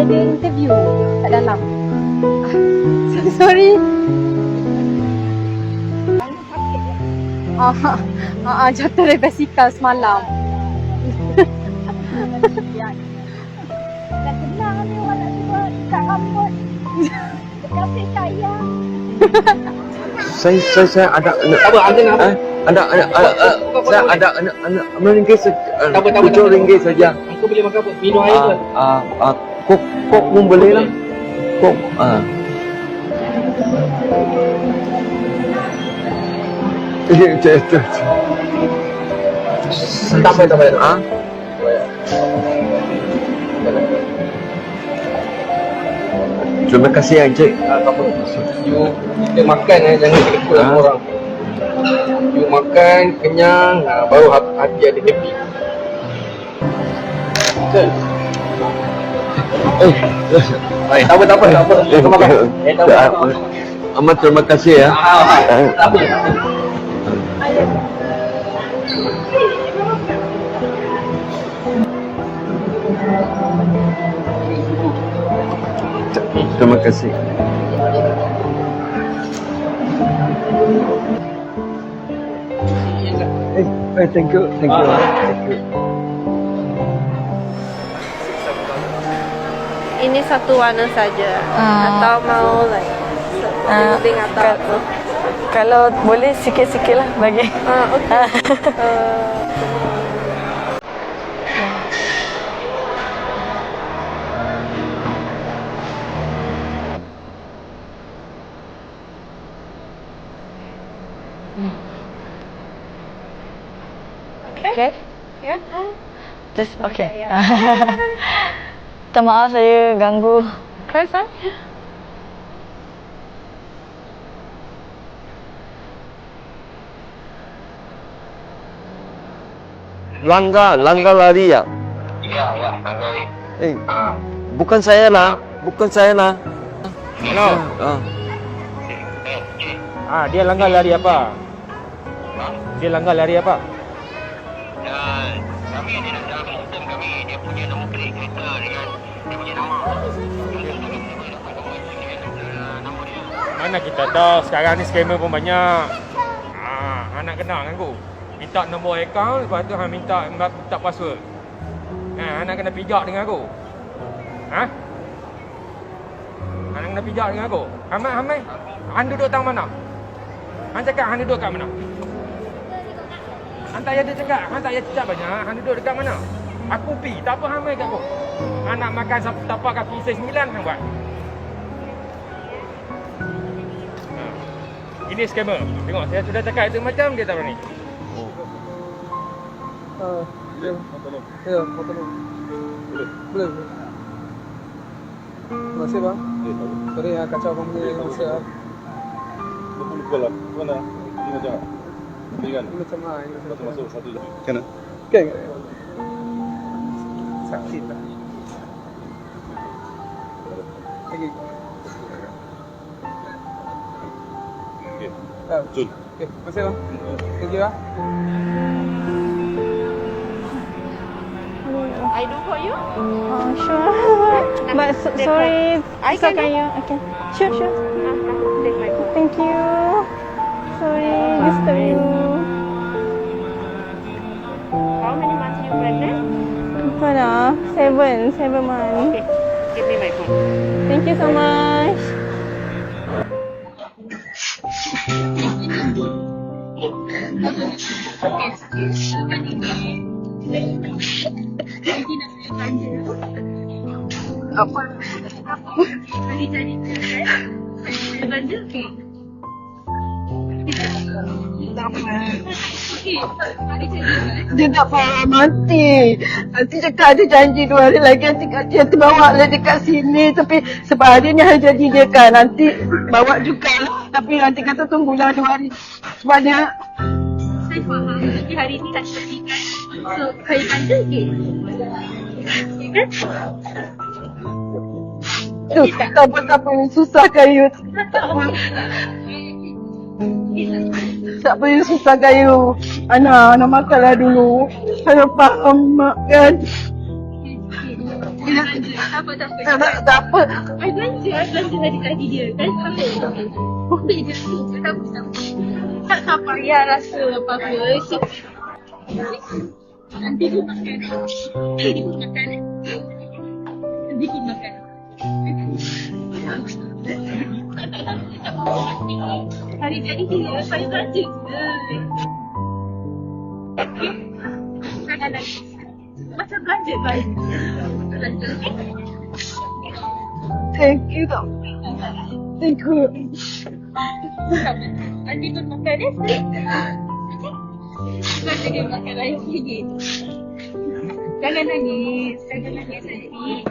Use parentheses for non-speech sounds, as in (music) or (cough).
Ada interview kat dalam. Ah, (laughs) Sorry. Ah, ah, ah, jatuh dari basikal semalam. Dah kenal ni orang nak cuba kat rambut. Kasih sayang. Saya saya saya ada anak. Apa, Angga nak apa? Eh, ada ada ada ada- saya ada anak anak ringgit saja. Tak apa, tak apa, Tujuh ringgit saja. Aku boleh makan apa? Minum air tu. Ah ah ah kok kok pun boleh lah. Kok ah. Ya, itu itu. Tak apa, tak apa. Ah. Terima kasih Encik. Ah, tak apa. You kita makan eh, jangan ikut Ah. sama orang. You makan, kenyang, ah, baru hati, hati ada happy. Betul? Eh, Baik, tak apa, tak apa, tak apa. Makan. Eh, tak apa, tak apa. Amat terima kasih ya. Ah, ah, ah. Tak apa. Terima kasih. Eh, eh, thank you, thank you, thank you. Ini satu warna saja Ah. atau mau like Ah, building atau kal- apa? Kalau boleh sikit-sikit lah bagi. Ah, okay. uh, Okay? ya. Just okay. (laughs) Minta maaf saya ganggu. First one? Langgar, langgar lari ya. Ya, ya, kalau Eh, bukan saya lah, bukan saya lah. Hello. Ah, Ah, dia langgar lari apa? Dia langgar lari apa? Kami ada nak dalam sistem kami dia punya nombor plate kereta dengan dia punya nama dia Mana kita tahu sekarang ni scammer pun banyak. Ah, anak kenal kan aku. Minta nombor akaun, lepas tu hang minta minta password. Ha, anak kena pijak dengan aku. Ha? Anak kena pijak dengan aku. Hamai, Hamai. Han duduk tang mana? Han cakap Han duduk kat mana? Han tak ada cakap. Han tak ada cakap banyak. Han duduk dekat mana? Aku pi. Tak apa Hamai kat aku. Han nak makan tapak kaki saiz 9 hang buat. Ha. Ini scammer. Tengok saya sudah cakap itu macam dia tak berani. Ah, ya, ya, mau tolong. Boleh. Boleh. Terima kasih bang. Sorry ya kacau kamu punya masa. Betul lah. Mana? Ini macam Ini kan? Ini macam ah, ini Satu macam. masuk satu je. Kena. Okay. Sakit lah. Lagi. Okey. Ah, Betul. okay. Terima kasih bang. Thank you ah. I do for you? Oh, sure. But so, sorry. I so can can you? Okay. Sure, sure. Ah, ah, take my phone. Thank you. Sorry, disturb Apa dah? Seven, seven months. Okay, give me my phone. Thank you so much. Dia tak faham mati. Nanti cakap ada janji dua hari lagi nanti nanti, nanti bawa lah dekat sini. Tapi sebab hari ni hari jadi dia kan. Nanti bawa juga lah. Tapi nanti kata tunggulah dua hari. Sebab dia Saya faham. Tapi hari ni tak jadi kan. So, kaya kanda ke? Kan? tu tak apa (laughs) tak apa susah kayu. Tak apa. Tak apa susah kayu. Anak, anak makanlah dulu. Saya faham mak kan. Ya. Tak apa, tak apa. Tak, apa. Belanja, I belanja dari tadi dia. Kan sampai Ambil je. Tak apa, tak apa. Tak tak payah rasa apa-apa. Nanti pun makan. Nanti pun makan. Nanti pun makan. Hari tadi dia, saya. Okay? Jangan nangis. Macam belanja baik. Belanja? Thank you tau. Thank you. Nanti pun makan ya. Bukan dia makan sikit. Jangan nangis. Jangan nangis nanti.